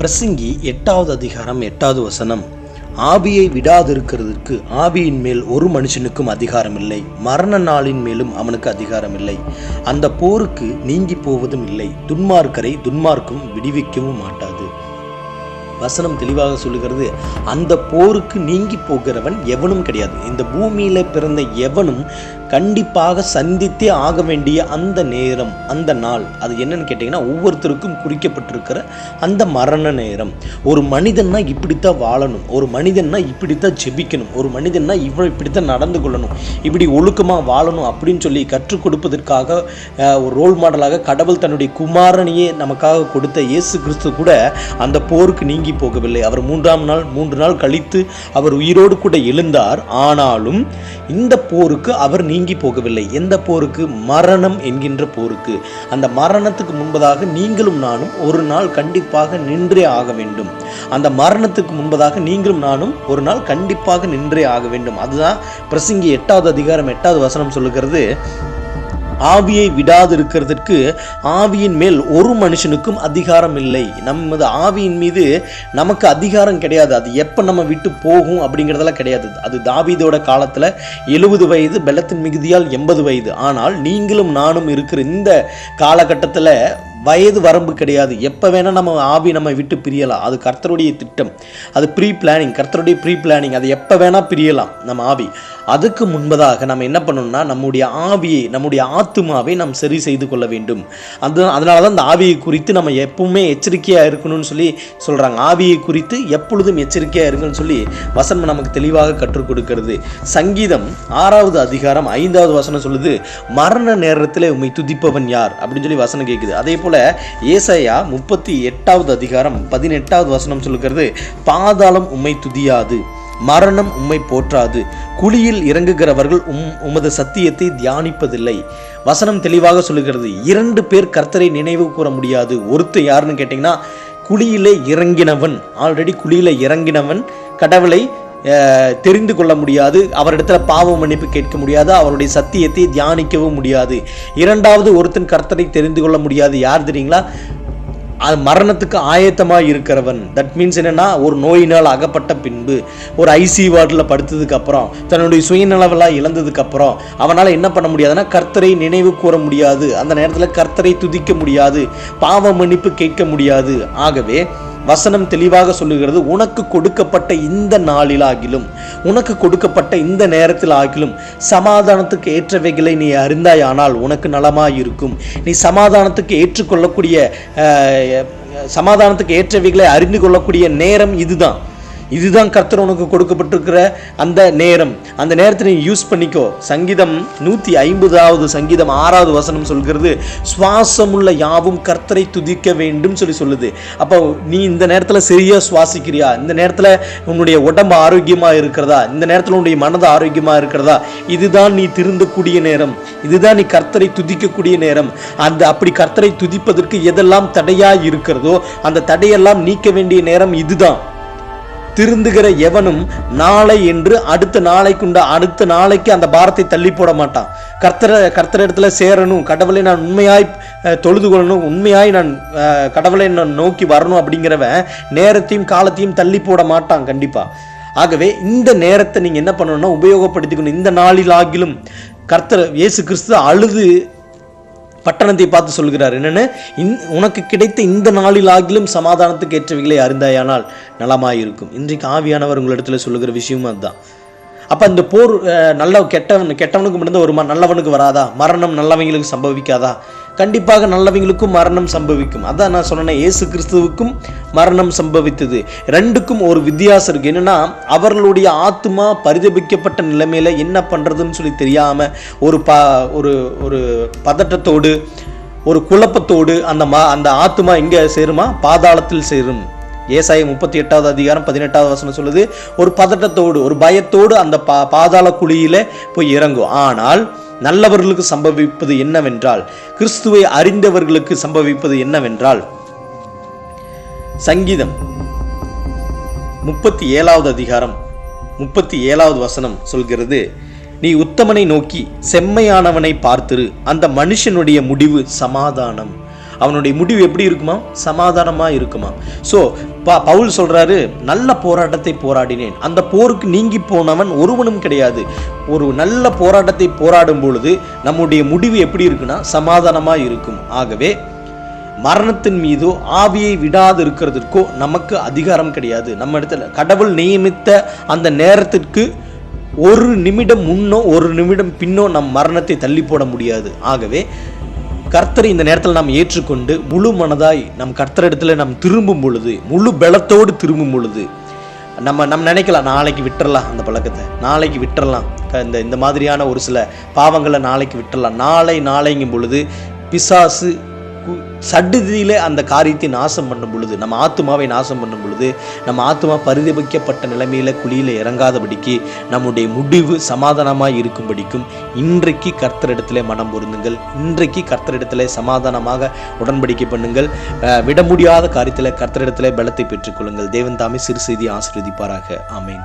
பிரசங்கி எட்டாவது அதிகாரம் எட்டாவது வசனம். ஆவியை விடாதிருக்கிறதுக்கு ஆவியின் மேல் ஒரு மனுஷனுக்கும் அதிகாரம் இல்லை மரண நாளின் மேலும் அவனுக்கு அதிகாரம் இல்லை அந்த போருக்கு நீங்கி போவதும் இல்லை. துன்மார்க்கரை துன்மார்க்கும் விடுவிக்கவும் மாட்டாது. வசனம் தெளிவாக சொல்லுகிறது அந்த போருக்கு நீங்கி போகிறவன் எவனும் கிடையாது. இந்த பூமியில பிறந்த எவனும் கண்டிப்பாக சந்தித்தே ஆக வேண்டிய அந்த நேரம் அந்த நாள். அது என்னன்னு கேட்டிங்கன்னா ஒவ்வொருத்தருக்கும் குறிக்கப்பட்டிருக்கிற அந்த மரண நேரம். ஒரு மனிதன்னா இப்படித்தான் வாழணும். ஒரு மனிதன்னா இப்படித்தான் ஜெபிக்கணும். ஒரு மனிதன்னா இவ்வளோ இப்படித்தான் நடந்து கொள்ளணும். இப்படி ஒழுக்கமாக வாழணும் அப்படின்னு சொல்லி கற்றுக் கொடுப்பதற்காக ஒரு ரோல் மாடலாக கடவுள் தன்னுடைய குமாரனையே நமக்காக கொடுத்த இயேசு கிறிஸ்து கூட அந்த போருக்கு நீங்கி போகவில்லை. அவர் மூன்றாம் நாள் மூன்று நாள் கழித்து அவர் உயிரோடு கூட எழுந்தார். ஆனாலும் இந்த போருக்கு அவர் நீ நீங்கி போகவில்லை. எந்த போருக்கு? மரணம் என்கின்ற போருக்கு. அந்த மரணத்துக்கு முன்பதாக நீங்களும் நானும் ஒரு நாள் கண்டிப்பாக நின்றே ஆக வேண்டும். அந்த மரணத்துக்கு முன்பதாக நீங்களும் நானும் ஒரு நாள் கண்டிப்பாக நின்றே ஆக வேண்டும். அதுதான் பிரசங்கி எட்டாவது அதிகாரம் எட்டாவது வசனம் சொல்லுகிறது. ஆவியை விடாதிருக்கிறதற்கு ஆவியின் மேல் ஒரு மனுஷனுக்கும் அதிகாரம் இல்லை. நமது ஆவியின் மீது நமக்கு அதிகாரம் கிடையாது. அது எப்போ நம்ம விட்டு போகும் அப்படிங்கிறதெல்லாம் கிடையாது. அது தாவீதோட காலத்தில் எழுபது வயது பெலத்தின் மிகுதியால் எண்பது வயது. ஆனால் நீங்களும் நானும் இருக்கிற இந்த காலகட்டத்தில் வயது வரம்பு கிடையாது. எப்போ வேணால் நம்ம ஆவி நம்ம விட்டு பிரியலாம். அது கர்த்தருடைய திட்டம். அது ப்ரீ பிளானிங் கர்த்தருடைய ப்ரீ பிளானிங் அது எப்போ வேணால் பிரியலாம் நம்ம ஆவி. அதுக்கு முன்பதாக நம்ம என்ன பண்ணணும்னா நம்முடைய ஆவியை நம்முடைய ஆத்துமாவை நாம் சரி செய்து கொள்ள வேண்டும். அது அதனால தான் இந்த ஆவியை குறித்து நம்ம எப்பவுமே எச்சரிக்கையாக இருக்கணும்னு சொல்லி சொல்கிறாங்க ஆவியை குறித்து எப்பொழுதும் எச்சரிக்கையாக இருக்குன்னு சொல்லி வசனம் நமக்கு தெளிவாக கற்றுக் கொடுக்கிறது. சங்கீதம் ஆறாவது அதிகாரம் ஐந்தாவது வசனம் சொல்லுது மரண நேரத்தில் உம்மை துதிப்பவன் யார்? அப்படின்னு சொல்லி வசனம் கேட்குது அதே போல் போல ஏசையா முப்பத்தி எட்டாவது அதிகாரம் பதினெட்டாவது வசனம் சொல்லுகிறது பாதாளம் உம்மை துதியாது மரணம் உம்மை போற்றாது. குழியில் இறங்குகிறவர்கள் உம் உமது சத்தியத்தை தியானிப்பதில்லை. வசனம் தெளிவாக சொல்லுகிறது இரண்டு பேர் கர்த்தரை நினைவு கூற முடியாது. ஒருத்தர் யாருன்னு கேட்டிங்கன்னா குழியிலே இறங்கினவன் ஆல்ரெடி குழியில இறங்கினவன் கடவுளை தெரிந்து கொள்ள முடியாது. அவரிடத்துல பாவ மன்னிப்பு கேட்க முடியாது. அவருடைய சத்தியத்தை தியானிக்கவும் முடியாது. இரண்டாவது ஒருத்தன் கர்த்தரை தெரிந்து கொள்ள முடியாது. யார் தெரியுங்களா? அது மரணத்துக்கு ஆயத்தமாக இருக்கிறவன். தட் மீன்ஸ் என்னன்னா ஒரு நோயினால் அகப்பட்ட பின்பு ஒரு ஐசி வார்டில் படுத்ததுக்கப்புறம் தன்னுடைய சுயநலவெல்லாம் இழந்ததுக்கப்புறம் அவனால் என்ன பண்ண முடியாதுன்னா கர்த்தரை நினைவு கூற முடியாது. அந்த நேரத்தில் கர்த்தரை துதிக்க முடியாது. பாவ மன்னிப்பு கேட்க முடியாது. ஆகவே வசனம் தெளிவாக சொல்லுகிறது உனக்கு கொடுக்கப்பட்ட இந்த நாளில் ஆகிலும் உனக்கு கொடுக்கப்பட்ட இந்த நேரத்தில் ஆகிலும் சமாதானத்துக்கு ஏற்றவைகளை நீ அறிந்தாயானால் உனக்கு நலமாய் இருக்கும் நீ சமாதானத்துக்கு ஏற்றுக்கொள்ளக்கூடிய சமாதானத்துக்கு ஏற்றவைகளை அறிந்து கொள்ளக்கூடிய நேரம் இதுதான். இதுதான் கர்த்தர் உனக்கு கொடுக்கப்பட்டிருக்கிற அந்த நேரம். அந்த நேரத்தை நீ யூஸ் பண்ணிக்கோ. சங்கீதம் நூற்றி ஐம்பதாவது சங்கீதம் ஆறாவது வசனம் சொல்கிறது சுவாசமுள்ள யாவும் கர்த்தரை துதிக்க வேண்டும் சொல்லி சொல்லுது. அப்போ நீ இந்த நேரத்தில் சரியாக சுவாசிக்கிறியா? இந்த நேரத்தில் உன்னுடைய உடம்பு ஆரோக்கியமாக இருக்கிறதா? இந்த நேரத்தில் உன்னுடைய மனது ஆரோக்கியமாக இருக்கிறதா? இதுதான் நீ திருந்தக்கூடிய நேரம். இதுதான் நீ கர்த்தரை துதிக்கக்கூடிய நேரம். அந்த அப்படி கர்த்தரை துதிப்பதற்கு எதெல்லாம் தடையாக இருக்கிறதோ அந்த தடையெல்லாம் நீக்க வேண்டிய நேரம் இதுதான். திருந்துகிற எவனும் நாளை என்று அடுத்த நாளைக்குண்ட அடுத்த நாளைக்கு அந்த பாரத்தை தள்ளி போட மாட்டான். கர்த்தர கர்த்தர் இடத்துல சேரணும். கடவுளை நான் உண்மையாய் தொழுது கொள்ளணும். உண்மையாய் நான் கடவுளை நான் நோக்கி வரணும் அப்படிங்கிறவன் நேரத்தையும் காலத்தையும் தள்ளி போட மாட்டான் கண்டிப்பாக ஆகவே இந்த நேரத்தை நீங்கள் என்ன பண்ணணும்னா உபயோகப்படுத்திக்கணும். இந்த நாளில் ஆகிலும் கர்த்தர் இயேசு கிறிஸ்து அழுது பட்டணத்தை பார்த்து சொல்கிறார். என்னன்னு? இன் உனக்கு கிடைத்த இந்த நாளில் ஆகிலும் சமாதானத்துக்கு ஏற்றவைகளை அறிந்தாயானால் நலமாயிருக்கும். இன்றைக்கு ஆவியானவர் உங்களிடத்துல சொல்லுகிற விஷயமும் அதுதான். அப்போ இந்த போர் நல்ல கெட்டவன் கெட்டவனுக்கு மட்டும்தான் வருமா நல்லவனுக்கு வராதா? மரணம் நல்லவங்களுக்கு சம்பவிக்காதா? கண்டிப்பாக நல்லவங்களுக்கும் மரணம் சம்பவிக்கும். அதான் நான் சொன்னேன் இயேசு கிறிஸ்துவுக்கும் மரணம் சம்பவித்தது. ரெண்டுக்கும் ஒரு வித்தியாசம் இருக்கு. என்னன்னா அவர்களுடைய ஆத்மா பரிதபிக்கப்பட்ட நிலைமையில என்ன பண்றதுன்னு சொல்லி தெரியாம ஒரு ப ஒரு ஒரு பதட்டத்தோடு ஒரு குழப்பத்தோடு அந்த மா அந்த ஆத்மா எங்கே சேருமா? பாதாளத்தில் சேரும். ஏசாய முப்பத்தி எட்டாவது அதிகாரம் பதினெட்டாவது வசனம் சொல்லுது ஒரு பதட்டத்தோடு ஒரு பயத்தோடு அந்த பா பாதாள குழியில போய் இறங்கும். ஆனால் நல்லவர்களுக்கு சம்பவிப்பது என்னவென்றால் கிறிஸ்துவை அறிந்தவர்களுக்கு சம்பவிப்பது என்னவென்றால் சங்கீதம் முப்பத்தி ஏழாவது அதிகாரம் முப்பத்தி ஏழாவது வசனம் சொல்கிறது நீ உத்தமனை நோக்கி செம்மையானவனை பார்த்திரு அந்த மனுஷனுடைய முடிவு சமாதானம். அவனுடைய முடிவு எப்படி இருக்குமா? சமாதானமாக இருக்குமா? ஸோ பா பவுல் சொல்கிறாரு நல்ல போராட்டத்தை போராடினேன். அந்த போருக்கு நீங்கி போனவன் ஒருவனும் கிடையாது. ஒரு நல்ல போராட்டத்தை போராடும் பொழுது நம்முடைய முடிவு எப்படி இருக்குன்னா சமாதானமாக இருக்கும். ஆகவே மரணத்தின் மீதோ ஆவியை விடாது இருக்கிறதுக்கோ நமக்கு அதிகாரம் கிடையாது. நம்ம இடத்துல கடவுள் நியமித்த அந்த நேரத்திற்கு ஒரு நிமிடம் முன்னோ ஒரு நிமிடம் பின்னோ நம் மரணத்தை தள்ளி போட முடியாது. ஆகவே கர்த்தரை இந்த நேரத்தில் நாம் ஏற்றுக்கொண்டு முழு மனதாய் நம் கர்த்தரிடத்தில் நாம் திரும்பும் பொழுது முழு பலத்தோடு திரும்பும் பொழுது நம்ம நம்ம நினைக்கலாம் நாளைக்கு விட்டுறலாம் அந்த பழக்கத்தை. நாளைக்கு விட்டுறலாம். இந்த இந்த மாதிரியான ஒரு சில பாவங்களை நாளைக்கு விட்டுறலாம். நாளை நாளைங்கும் பொழுது பிசாசு சட்டுதியில் அந்த காரியத்தை நாசம் பண்ணும் பொழுது நம்ம ஆத்துமாவை நாசம் பண்ணும் பொழுது நம்ம ஆத்துமா பரிதபிக்கப்பட்ட நிலைமையில் குழியில் இறங்காதபடிக்கு நம்முடைய முடிவு சமாதானமாக இருக்கும்படிக்கும் இன்றைக்கு கர்த்தரிடத்திலே மனம் பொருந்துங்கள். இன்றைக்கு கர்த்தரிடத்திலே சமாதானமாக உடன்படிக்கை பண்ணுங்கள். விட முடியாத காரியத்தில் கர்த்தரிடத்திலே பலத்தை பெற்றுக்கொள்ளுங்கள். தேவன் தாமே சிறு செய்தி ஆசிர்வதிப்பாராக. ஆமேன்.